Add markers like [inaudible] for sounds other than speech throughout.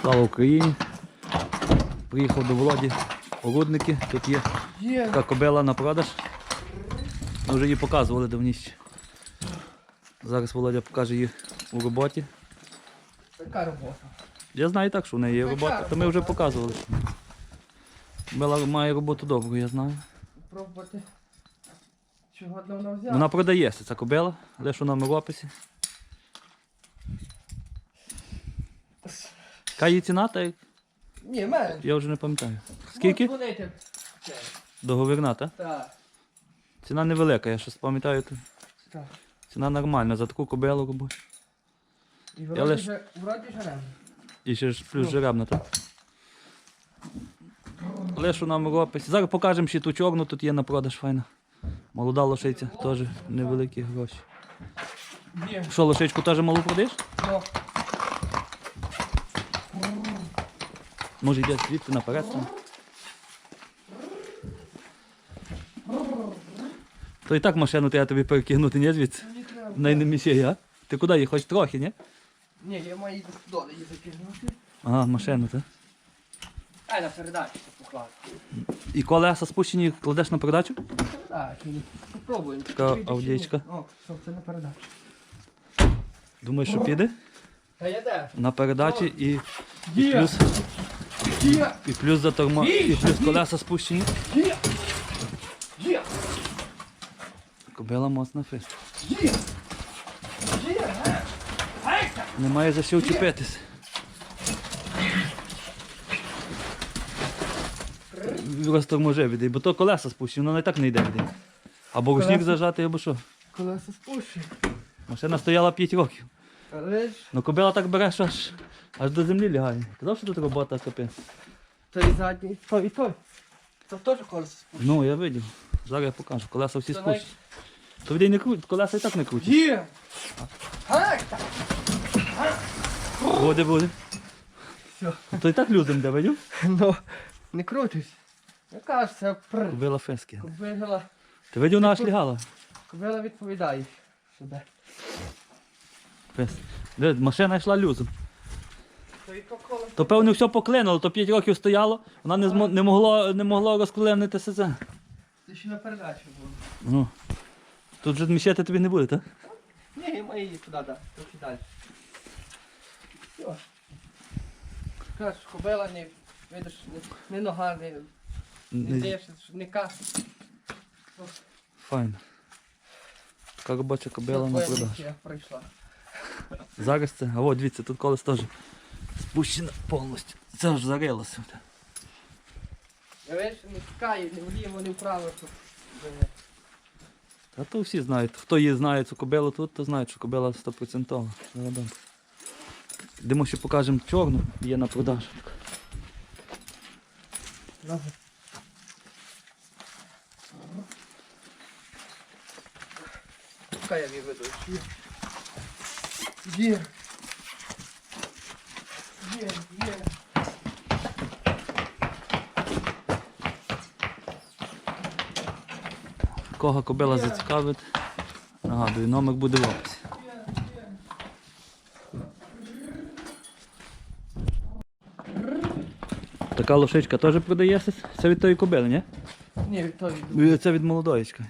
Слава Україні! Приїхав до Володі Орудники. Тут є така кобила на продаж. Ми вже її показували давніше. Зараз Володя покаже її у роботі. Така робота. Я знаю так, що в неї є робота, то ми вже показували. Кобила має роботу добру, я знаю. Пробувати. Чого давно взяв? Вона продається, ця кобила, лише вона в описі. Яка її ціна, та й- Ні, мене. я вже не пам'ятаю. Скільки? Дзвонити. Договірна, так? Так. Ціна невелика, я щось пам'ятаю. то Так. Ціна нормальна за таку кобилу робочу. І вроді же, вроді жеребна. І ще ж плюс Ну. жеребна, так? Лише нам в. Зараз покажемо ще ту чорну, тут є на продаж файна. Молода лошиця, теж невеликі гроші. Що, лошичку теж малу продаєш? Ну, Може йде звідти наперед. там? То і так машину треба тобі перекинути, ні, звідси? Не місіє, а? Ти куди її? Хоч трохи, ні? Ні, я маю долі її закинути. Ага, машину, так. Ай, на передачу покласти. І колеса спущені кладеш на передачу? Так, попробуємо. Така Піде аудієчка. О, що це на передачу. Думаєш, що піде? Та я де? На передачі і, і плюс. І плюс за тормо, і плюс колеса спущені. Кобила моцна. Ге. Гайка. Немає за що вчепитись. Розторможи відей, бо то колеса спущені, воно і так не йде відей. Або ручник Колеса? зажати, або що. Колеса спущені. Машина стояла 5 років. Ж Ну кобила так бере, що аж, аж до землі лягає. Казав, що тут робота капець. той задній, той і той. Це теж колеса спущені. Ну, я видів. Зараз я покажу. Колеса всі Це спущені. То відей не круть, колеса і так не крутять. Є. Гайка. Буде, буде. Все. То і так людям де видів. Ну, не крутись. Яка ж це пр. Кобила фески. Кобила, Ти видів, вона аж лягала. кобила відповідає себе. Машина йшла люзом. То певно все поклинуло, то 5 років стояло, вона не, змо, не, могло, не могло розклинити СЗ. Це ще на передачу було. Ну. Тут же зміщати тобі не буде, так? Ні, я маю її туди, да, трохи далі. Все. Кажеш, кобила не, видиш, не, не нога, не, не Не, даєш, не кас. файно. Така робоча кобила на продаж. прийшла. Зараз це, а от дивіться, тут колес теж спущено повністю. Це ж зарилося. Я видиш, не тікає, не вліво, не вправо, щоб е, Та то всі знають. Хто її знає цю кобилу тут, то знають, що кобила 100%. Зарабан. Йдемо ще покажемо чорну, є на продаж. Добре. Пускай я виведу. Є. Є. Є, є. Кого кобила зацікавить, нагадую, номер буде в описі. Така лошичка теж продається. Це від тої кобили, ні? Ні, Вікторій, Е, Це від молодоїчка.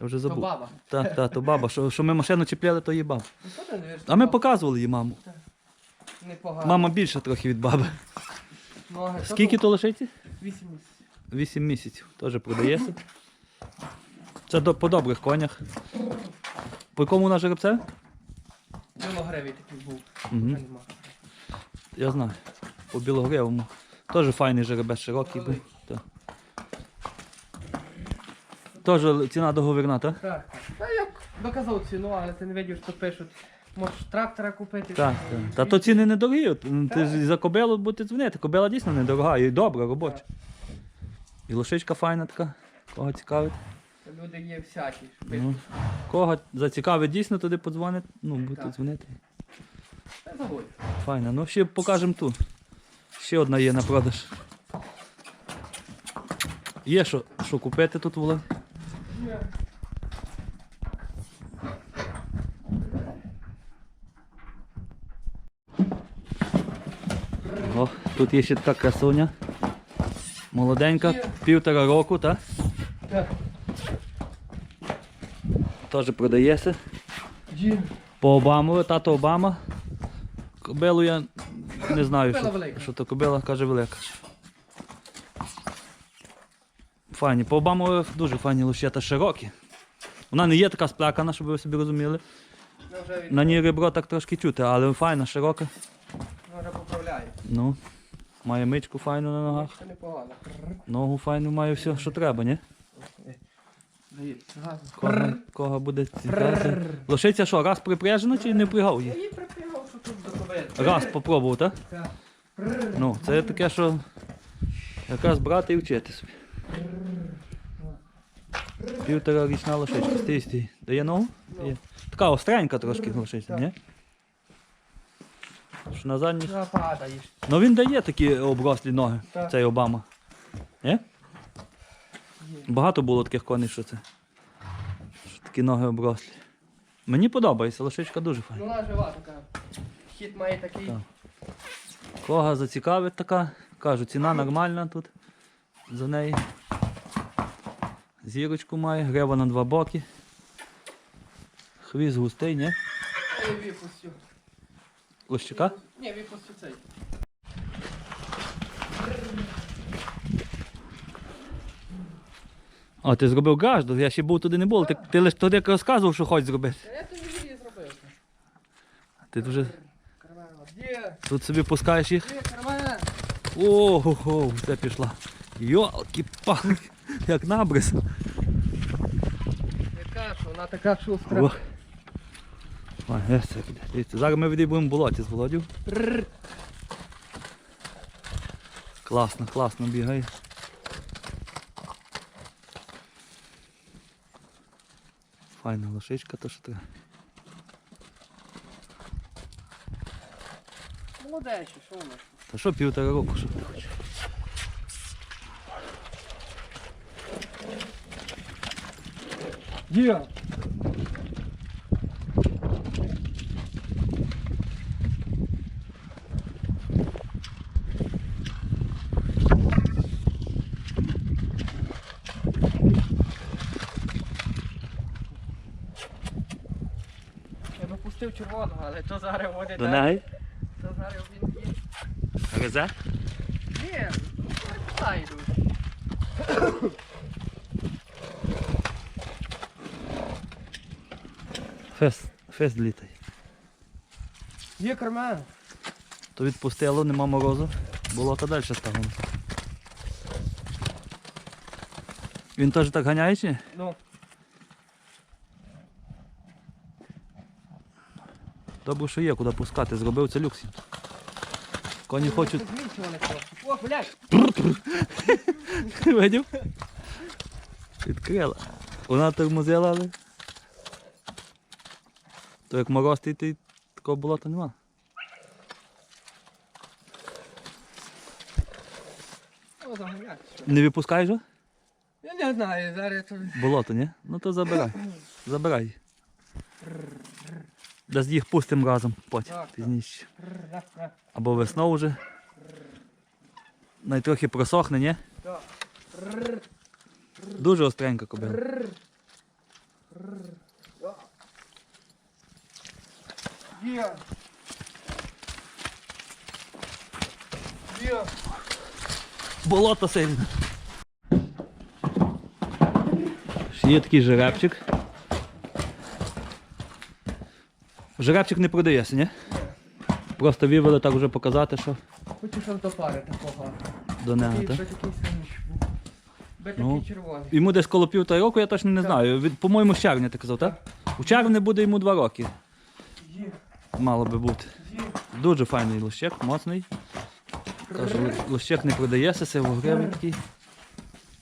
Я вже то баба. Так, так, то баба. Що, що ми машину чіпляли, то її баба. Ну, А ми показували її маму. Непогано. Мама більша трохи від баби. Ноги. то Скільки то лошиці? Вісім місяців. 8 місяців. Теж продається. Це до, по добрих конях. По якому вона жеребце? Білогревий такий був. Та. Я знаю. По білогривому. Теж файний жеребець широкий був. Так. Теж ціна договірна, так? Так, так. Та як доказав ціну, але ти не видів, що пишуть. Можеш трактора купити. Так, так. Та то ціни недорогі. От, м, Ти ж за кобилу будете дзвонити. Кобила дійсно недорога і добра, робоча. І лошичка файна така. Кого цікавить? Люди є всякі. Ну, кого зацікавить дійсно, туди подзвонить. Ну, будете Так. дзвонити. Та заводь. Файна. Ну ще покажемо ту. Ще одна є на продаж. Є що, що купити тут, Володь? О, тут є ще така красуня. Молоденька, півтора року, так? Так. Теж продається. По Обамові, тато Обама. Кобилу я не знаю, що, що то кобила, каже велика. Файні. По Обамові дуже файні лущета широкі. Вона не є така сплякана, щоб ви собі розуміли. На ній ребро так трошки чути, але файна, широка. Вона вже поправляє. Ну, має мичку файну на ногах. Непогано. Ногу файну має все, що треба, ні? Кого, кого буде цікавити. Лошиця що, раз припряжена чи не впрягав Я її? припрягав, що тут до кобили. Раз попробував, так? Так. Ну, це таке, що якраз брати і вчити собі. Півтора річна лошичка. Стій, стій. Дає ногу? Дає. Така остренька трошки лошиця, ні? Що на задніх. Падаєш. Ну він дає такі оброслі ноги, Так. цей Обама. Ні? Багато було таких коней, що це. Що такі ноги оброслі. Мені подобається, лошичка дуже файна. Ну, вона жива така. Хід має такий. Так. Кого зацікавить така, кажу, ціна нормальна тут за неї. Зірочку має, грева на два боки. Хвіст густий, ні? Я випустю. Лощика? Ні, випустю цей. А, ти зробив гажду, я ще був туди не був. Ти, ти лише туди розказував, що хочеш зробити. Та Я тобі її зробив. Ти вже Карман. Де? тут собі пускаєш їх. Де карман? Ого, це пішла. Йолки палки як набрис. Яка ж, вона така шустра. О. Ой, це піде. Дивіться, зараз ми відійдемо болоті з Володю. Класно, класно бігає. Файна лошичка, то що треба. Молодечі, що вона? Та що півтора року, що ти хочеш? Де? Я би пустив червоного, але то зараз вони До так, неї? То зараз він є. Гризе? Ні, Фест, фест літає. Є карман. То відпустило, нема морозу. Болото далі стало. Він теж так ганяє чи? Ну, Добре, що є, куди пускати, зробив це люкс. Коні хочуть. О, блядь. Видів? Відкрила. Вона тормозила, але. То як мороз ти, ти такого болота нема. О, заганяти. Не випускаєш його? Я не знаю, зараз то... Болото, ні? Ну то забирай. [coughs] Забирай. Десь їх пустимо разом потім пізніше. Або весною вже. Найтрохи просохне, ні? Дуже остренька кобила. Є. Є. Болото сильне. Є такий жеребчик. Жеребчик не продається, ні? Просто вивели так вже показати, що Хочу, щоб до пари такого. до нього. Такий, Так? що такий саміч. Би такий Ну. червоний. Йому десь коло півтора року, я точно не знаю. Від, по-моєму, з червня ти казав, так? У червні буде йому два роки. Мало би бути. Дуже файний лущек, моцний. Кажу, лущек не продається, сивогривий такий.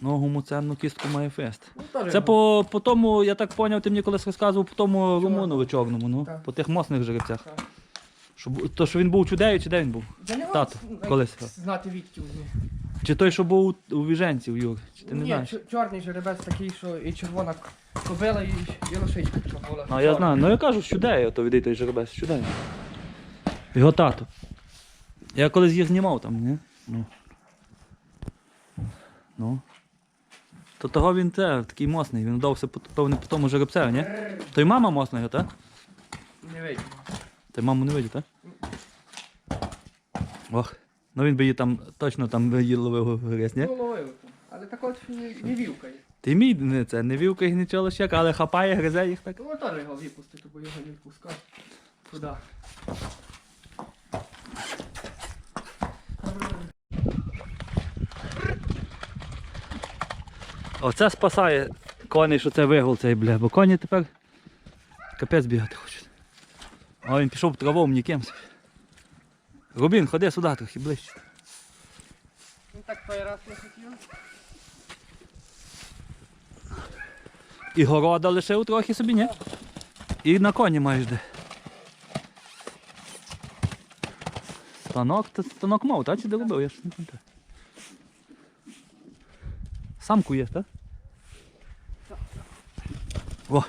Ногу муценну кістку має фест. Ну, Це ну, по, по тому, я так поняв, ти мені колись розказував, по тому румунові чорному, ну, Так. по тих моцних жеребцях. Так. Що, бу- то, що він був чудею, чи де він був? За нього Тато, колись. Знати відків. Чи той, що був у, у Віженців, Юр? Чи ти не Ні, знаєш? чор- чорний жеребець такий, що і червона кобила, і, і лошичка така була. Ну, я знаю. Ну я кажу, чудею, то відій той жеребець, чудею. Його тато. Я колись їх знімав там, ні? Ну. Ну. То того він це, такий мосний, він вдався по- певне по тому жеребцеві, ні? То й мама мосна його, так? Не вийде. Ти маму не видів, так? Ох. Ну він би її там точно там її ловив грязь, ні? Ну, ловив. Але так от не, не вівкає. Ти мій не це, не вівка їх нічого лощак, але хапає, гризе їх так. Ну, теж його випустити, бо його не впускав. Туди. Оце спасає коней, що це вигул цей, бля, бо коні тепер капець бігати хочуть. А він пішов мені кимсь. Рубін, ходи сюди трохи ближче. Він так той раз не хотів. І города лишив трохи собі, ні? І на коні маєш де. Станок, та станок мав, та чи де робив, я ж не пам'ятаю. Самку є, так? О!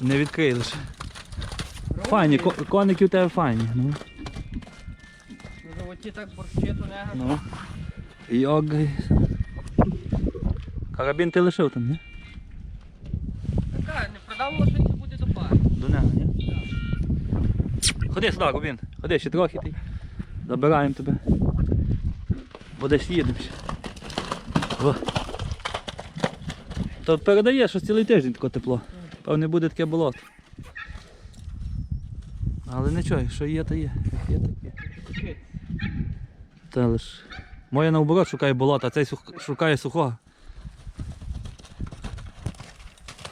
Не відкрий лише. Файні, ко- коники у тебе файні. Ну, Животі так борщить у нього. ну. Йогай. Карабін ти лишив там, ні? Така, не продав лошадь, буде до пари. До нього, ні? Ходи сюди, Рубін. Ходи ще трохи ти. Забираємо тебе. Бо десь їдемо ще. О. То передає, що цілий тиждень таке тепло. Певне буде таке болото. Але нічого, що є, то є. Як є, так. Та лиш. Моє наоборот шукає болото, а цей сух- шукає сухого.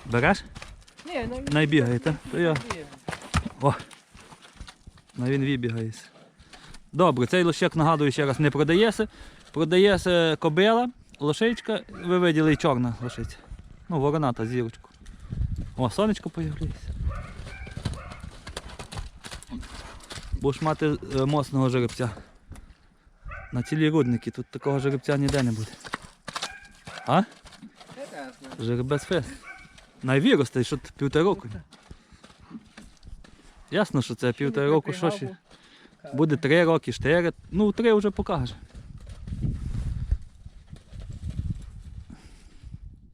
Береш? Ні, ну Найбігає, так? То я. Ні. О! На він вибігається. Добре, цей лощак, нагадую ще раз, не продається. Продається кобила, лошичка, ви виділи і чорна лошиця. Ну, вороната зірочку. О, сонечко появляється. Будеш мати е, моцного жеребця. На цілі рудники, тут такого жеребця ніде не буде. А? Жеребець фест. Найвіросте, що півтора року. Ясно, що це півтора року, що ще. Буде три роки, чотири. Ну, три вже покаже.